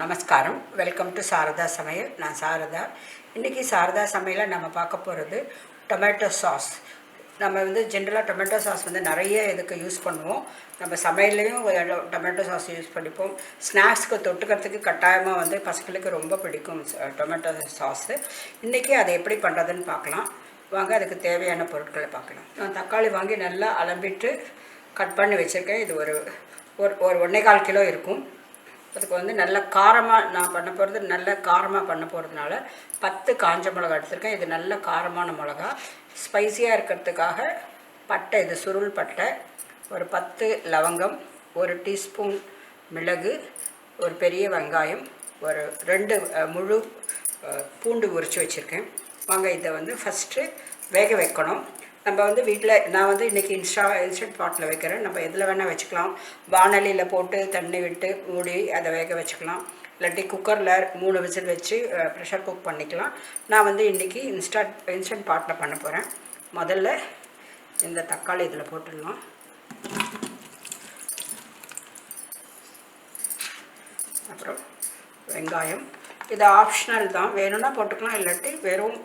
நமஸ்காரம். Welcome to Saradha சமையல். நான் சாரதா. இன்றைக்கி சாரதா சமையலில் நம்ம பார்க்க போகிறது டொமேட்டோ சாஸ் நம்ம வந்து ஜென்ரலாக டொமேட்டோ சாஸ் வந்து நிறைய இதுக்கு யூஸ் பண்ணுவோம். நம்ம சமையல்லையும் டொமேட்டோ சாஸ் யூஸ் பண்ணிப்போம். ஸ்நாக்ஸ்க்கு தொட்டுக்கிறதுக்கு கட்டாயமாக வந்து பசங்களுக்கு ரொம்ப பிடிக்கும் டொமேட்டோ சாஸு இன்றைக்கி அதை எப்படி பண்ணுறதுன்னு பார்க்கலாம். வாங்க அதுக்கு தேவையான பொருட்களை பார்க்கலாம். நான் தக்காளி வாங்கி நல்லா அலம்பிட்டு கட் பண்ணி வச்சுருக்கேன். இது ஒரு ஒரு ஒரு ஒன்றே கால் கிலோ இருக்கும். அதுக்கு வந்து நல்ல காரமாக நான் பண்ண போகிறது நல்ல காரமாக பண்ண போகிறதுனால பத்து காஞ்ச மிளகா எடுத்திருக்கேன். இது நல்ல காரமான மிளகா. ஸ்பைசியாக இருக்கிறதுக்காக பட்டை இது சுருள் பட்டை ஒரு பத்து லவங்கம் ஒரு டீஸ்பூன் மிளகு ஒரு பெரிய வெங்காயம் ஒரு ரெண்டு முழு பூண்டு உரித்து வச்சுருக்கேன். வாங்க இதை வந்து ஃபஸ்ட்டு வேக வைக்கணும். நம்ம வந்து வீட்டில் நான் வந்து இன்றைக்கி இன்ஸ்டா இன்ஸ்டன்ட் பாட்டில் வைக்கிறேன். நம்ம எதில் வேணால் வச்சுக்கலாம். வானலியில் போட்டு தண்ணி விட்டு மூடி அதை வேக வச்சுக்கலாம். இல்லாட்டி குக்கரில் மூணு விசில் வச்சு ப்ரெஷர் குக் பண்ணிக்கலாம். நான் வந்து இன்றைக்கி இன்ஸ்டன்ட் இன்ஸ்டன்ட் பாட்டில் பண்ண போகிறேன் முதல்ல இந்த தக்காளி இதில் போட்டுடலாம். அப்புறம் வெங்காயம். இது ஆப்ஷனல் தான். வேணும்னா போட்டுக்கலாம். இல்லாட்டி வெறும்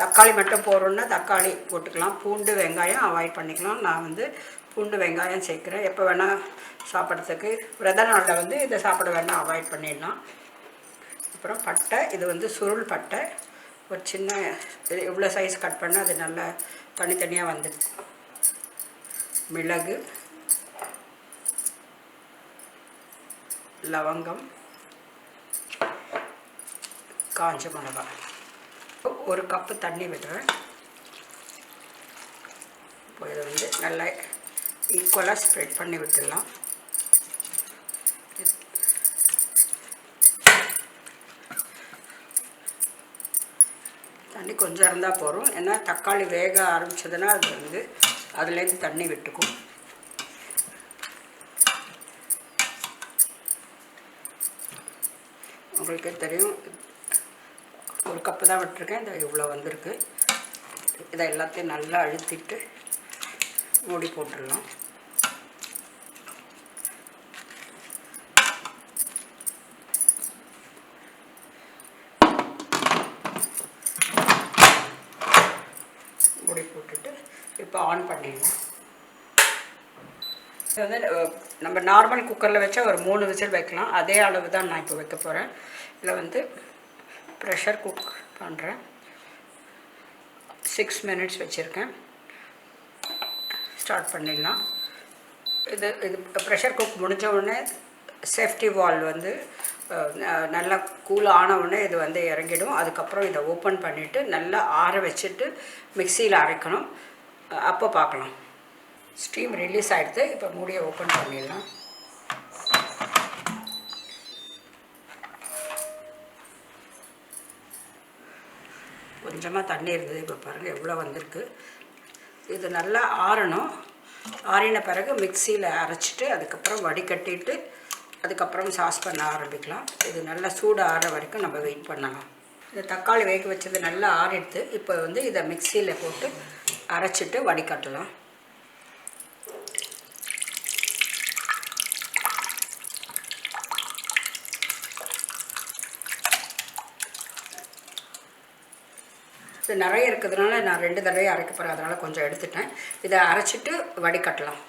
தக்காளி மட்டும் போடுறோன்னா தக்காளி போட்டுக்கலாம். பூண்டு வெங்காயம் அவாய்ட் பண்ணிக்கலாம். நான் வந்து பூண்டு வெங்காயம் சேர்க்குறேன். எப்போ வேணால் சாப்பிட்றதுக்கு. விரத நாளில் வந்து இதை சாப்பிட வேணால் அவாய்ட் பண்ணிடலாம். அப்புறம் பட்டை. இது வந்து சுருள் பட்டை. ஒரு சின்ன இவ்வளோ சைஸ் கட் பண்ணால் அது நல்லா தனித்தனியாக வந்துடுது மிளகு லவங்கம் காஞ்ச மிளகாய். ஒரு கப்பு தண்ணி விடுறேன். இப்போ இதை வந்து நல்லா ஈக்குவலாக ஸ்ப்ரெட் பண்ணி விட்டுடலாம். தண்ணி கொஞ்சம் இருந்தால் போதும். ஏன்னா தக்காளி வேக ஆரம்பிச்சதுன்னா அது வந்து அதுலேருந்து தண்ணி விட்டுக்கும். உங்களுக்கே தெரியும் ஒரு கப்பு தான் விட்டுருக்கேன். இந்த இவ்வளோ வந்திருக்கு. இதை எல்லாத்தையும் நல்லா அழுத்திட்டு மூடி போட்டுடலாம். மூடி போட்டுட்டு இப்போ ஆன் பண்ணிடலாம். இது வந்து நம்ம நார்மல் குக்கரில் வச்சா ஒரு மூணு விசில் வைக்கலாம். அதே அளவு தான் நான் இப்போ வைக்க போகிறேன் இதில் வந்து ப்ரெஷர் குக் பண்ணுறேன் சிக்ஸ் மினிட்ஸ் வச்சுருக்கேன். ஸ்டார்ட் பண்ணிடலாம். இது இது ப்ரெஷர் குக் முடிஞ்ச உடனே சேஃப்டி வால் வந்து நல்லா கூல் ஆன உடனே இது வந்து இறங்கிடும். அதுக்கப்புறம் இதை ஓப்பன் பண்ணிவிட்டு நல்லா ஆற வச்சுட்டு மிக்சியில் அரைக்கணும். அப்போ பார்க்கலாம். ஸ்டீம் ரிலீஸ் ஆகிடுது இப்போ மூடியை ஓப்பன் பண்ணிடலாம். கொஞ்சமாக தண்ணி இருந்தது. இப்போ பாருங்கள் எவ்வளோ வந்திருக்கு. இது நல்லா ஆறணும். ஆறின பிறகு மிக்சியில் அரைச்சிட்டு அதுக்கப்புறம் வடிகட்டிட்டு அதுக்கப்புறம் சாஸ் பண்ண ஆரம்பிக்கலாம். இது நல்லா சூடு ஆற வரைக்கும் நம்ம வெயிட் பண்ணலாம். இந்த தக்காளி வேக வச்சது நல்லா ஆறிடுது. இப்போ வந்து இதை மிக்சியில் போட்டு அரைச்சிட்டு வடிகட்டலாம். இது நிறைய இருக்கிறதுனால நான் ரெண்டு தடவை அரைக்க போகிறேன் அதனால் கொஞ்சம் எடுத்துட்டேன். இதை அரைச்சிட்டு வடிகட்டலாம்.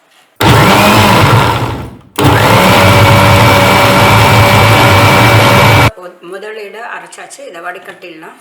முதலீடு அரைச்சாச்சு. இதை வடிகட்டிடலாம்.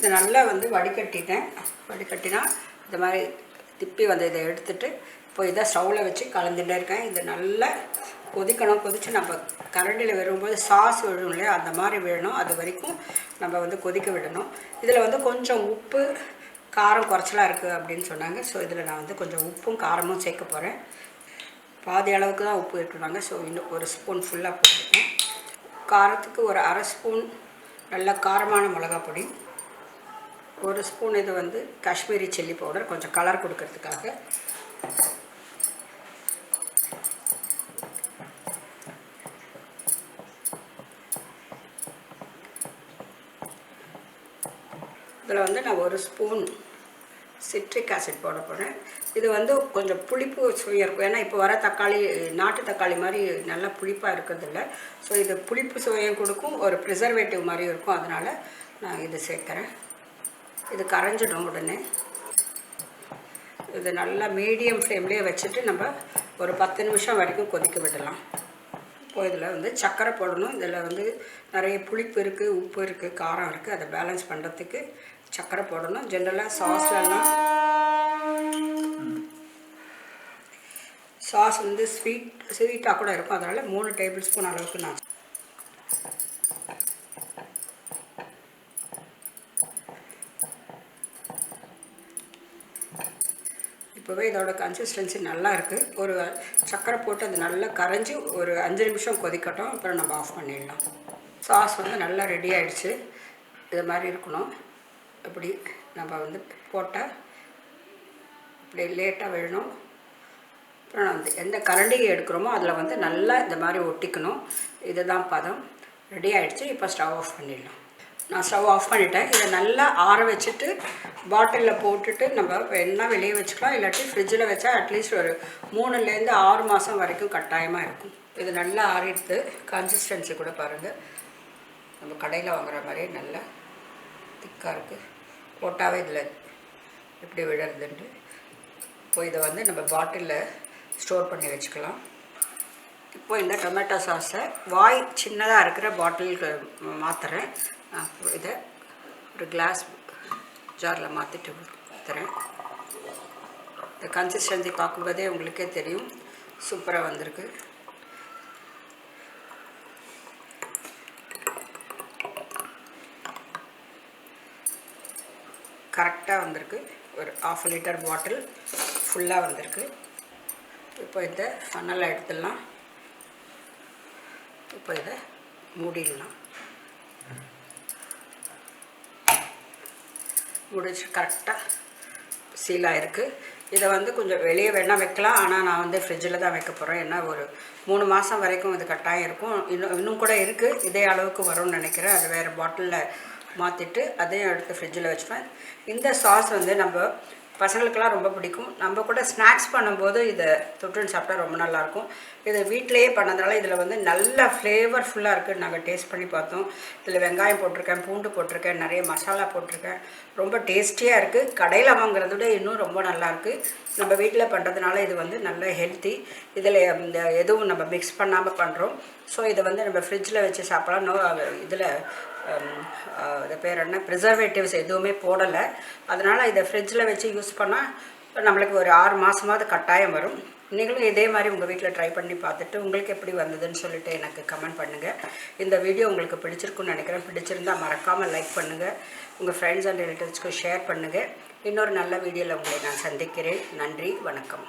இது நல்லா வந்து வடிகட்டிட்டேன். வடிகட்டினா இந்த மாதிரி திப்பி வந்து இதை எடுத்துட்டு இப்போ இதை ஸ்டவ்வில் வச்சு கலந்துகிட்டே இருக்கேன். இது நல்லா கொதிக்கணும். கொதித்து நம்ம கரண்டியில் வரும்போது சாஸ் விழும் இல்லையா? அந்த மாதிரி விழணும் அது வரைக்கும் நம்ம வந்து கொதிக்க விடணும். இதில் வந்து கொஞ்சம் உப்பு காரம் குறைச்சலாக இருக்குது அப்படின்னு சொன்னாங்க. ஸோ இதில் நான் வந்து கொஞ்சம் உப்பும் காரமும் சேர்க்க போகிறேன் பாதி அளவுக்கு தான் உப்பு ஏற்றுனாங்க ஸோ இன்னும் ஒரு ஸ்பூன் ஃபுல்லாக போட்டுருக்கேன். காரத்துக்கு ஒரு அரை ஸ்பூன் நல்ல காரமான மிளகாப்பொடி ஒரு ஸ்பூன் இது வந்து காஷ்மீரி சில்லி பவுடர் கொஞ்சம் கலர் கொடுக்கறதுக்காக. இதில் வந்து நான் ஒரு ஸ்பூன் சிட்ரிக் ஆசிட் போட போகிறேன் இது வந்து கொஞ்சம் புளிப்பு சுவையாக இருக்கும். ஏன்னா இப்போ வர தக்காளி நாட்டு தக்காளி மாதிரி நல்லா புளிப்பாக இருக்கிறதில்ல. ஸோ இது புளிப்பு சுவையும் கொடுக்கும் ஒரு ப்ரிசர்வேட்டிவ் மாதிரியும் இருக்கும். அதனால் நான் இது சேர்க்குறேன். இது கரைஞ்சிடும் உடனே. இது நல்லா மீடியம் ஃப்ளேம்லேயே வச்சுட்டு நம்ம ஒரு பத்து நிமிஷம் வரைக்கும் கொதிக்க விடலாம். இப்போ இதில் வந்து சர்க்கரை போடணும். இதில் வந்து நிறைய புளிப்பு இருக்குது உப்பு இருக்குது காரம் இருக்குது அதை பேலன்ஸ் பண்ணுறதுக்கு சர்க்கரை போடணும். ஜென்ரலாக சாஸ்லலாம் சாஸ் வந்து ஸ்வீட் ஸ்வீட்டாக கூட இருக்கும். அதனால் மூணு டேபிள் ஸ்பூன் அளவுக்கு நான் இப்போவே இதோட கன்சிஸ்டன்சி நல்லா இருக்குது ஒரு சர்க்கரை போட்டு அது நல்லா கரைஞ்சி ஒரு அஞ்சு நிமிஷம் கொதிக்கட்டும். அப்புறம் நம்ம ஆஃப் பண்ணிடலாம். சாஸ் வந்து நல்லா ரெடி ஆகிடுச்சு இது மாதிரி இருக்கணும். இப்படி நம்ம வந்து போட்டால் இப்படி லேட்டாக விழணும் அப்புறம் நான் வந்து எந்த கரண்டியை எடுக்கிறோமோ அதில் வந்து நல்லா இந்த மாதிரி ஒட்டிக்கணும். இதுதான் பதம். ரெடி ஆகிடுச்சு இப்போ ஸ்டவ் ஆஃப் பண்ணிடலாம். நான் ஸ்டவ் ஆஃப் பண்ணிட்டேன். இதை நல்லா ஆற வச்சுட்டு பாட்டிலில் போட்டுட்டு நம்ம என்ன வெளியே வச்சுக்கலாம். இல்லாட்டி ஃப்ரிட்ஜில் வச்சா அட்லீஸ்ட் ஒரு மூணுலேருந்து ஆறு மாதம் வரைக்கும் கட்டாயமாக இருக்கும். இது நல்லா ஆறிடுது கன்சிஸ்டன்சி கூட பாருங்கள் நம்ம கடையில் வாங்குற மாதிரியே நல்லா திக்காக இருக்குது போட்டாவே இதில் எப்படி விழறதுன்ட்டு. இப்போ இதை வந்து நம்ம பாட்டிலில் ஸ்டோர் பண்ணி வச்சுக்கலாம். இப்போ இந்த டொமேட்டோ சாஸை வாய் சின்னதாக இருக்கிற பாட்டிலுக்கு மாற்றுறேன் நான் இதை ஒரு கிளாஸ் ஜாரில் மாற்றிட்டு தரேன். இந்த கன்சிஸ்டன்சி பார்க்கும்போதே உங்களுக்கே தெரியும். சூப்பராக வந்திருக்கு. கரெக்டாக வந்திருக்கு. ஒரு ஆஃப் லிட்டர் பாட்டில் ஃபுல்லாக வந்திருக்கு. இப்போ இதை ஃபனலாக எடுத்துடலாம். இப்போ இதை மூடிடலாம். முடிச்சு கரெக்டாக சீலாக இருக்குது இதை வந்து கொஞ்சம் வெளியே வேணால் வைக்கலாம். ஆனால் நான் வந்து ஃப்ரிட்ஜில் தான் வைக்க போகிறேன் ஏன்னா ஒரு மூணு மாதம் வரைக்கும் இது கட்டாயம் இருக்கும். இன்னும் இன்னும் கூட இருக்குது இதே அளவுக்கு வரும்னு நினைக்கிறேன். அது வேறு பாட்டிலில் மாற்றிட்டு அதையும் எடுத்து ஃப்ரிட்ஜில் வச்சுப்பேன். இந்த சாஸ் வந்து நம்ம பசங்களுக்கெல்லாம் ரொம்ப பிடிக்கும். நம்ம கூட ஸ்நாக்ஸ் பண்ணும்போது இதை தொட்டுன்னு சாப்பிட்டா ரொம்ப நல்லாயிருக்கும். இதை வீட்டிலையே பண்ணதுனால இதில் வந்து நல்ல ஃப்ளேவர்ஃபுல்லாக இருக்குது நாங்கள் டேஸ்ட் பண்ணி பார்த்தோம். இதில் வெங்காயம் போட்டிருக்கேன் பூண்டு போட்டிருக்கேன் நிறைய மசாலா போட்டிருக்கேன். ரொம்ப டேஸ்டியாக இருக்குது கடையில் வாங்குறத விட இன்னும் ரொம்ப நல்லாயிருக்கு. நம்ம வீட்டில் பண்ணுறதுனால இது வந்து நல்ல ஹெல்த்தி இதில் இந்த எதுவும் நம்ம மிக்ஸ் பண்ணாமல் பண்ணுறோம் ஸோ இதை வந்து நம்ம ஃப்ரிட்ஜில் வச்சு சாப்பிடலாம். நோ இதில் Um, uh, இது பேர் என்ன? ப்ரிசர்வேட்டிவ்ஸ் எதுவுமே போடலை. அதனால் இதை ஃப்ரிட்ஜில் வச்சு யூஸ் பண்ணால் நம்மளுக்கு ஒரு ஆறு மாதமாவது கட்டாயம் வரும். நீங்களும் இதே மாதிரி உங்கள் வீட்டில் ட்ரை பண்ணி பார்த்துட்டு உங்களுக்கு எப்படி வந்ததுன்னு சொல்லிட்டு எனக்கு கமெண்ட் பண்ணுங்கள் இந்த வீடியோ உங்களுக்கு பிடிச்சிருக்குன்னு நினைக்கிறேன். பிடிச்சிருந்தா மறக்காமல் லைக் பண்ணுங்கள் உங்கள் ஃப்ரெண்ட்ஸ் அண்ட் ரிலேட்டிவ்ஸ்க்கு ஷேர் பண்ணுங்கள் இன்னொரு நல்ல வீடியோவில் உங்களை நான் சந்திக்கிறேன். நன்றி வணக்கம்.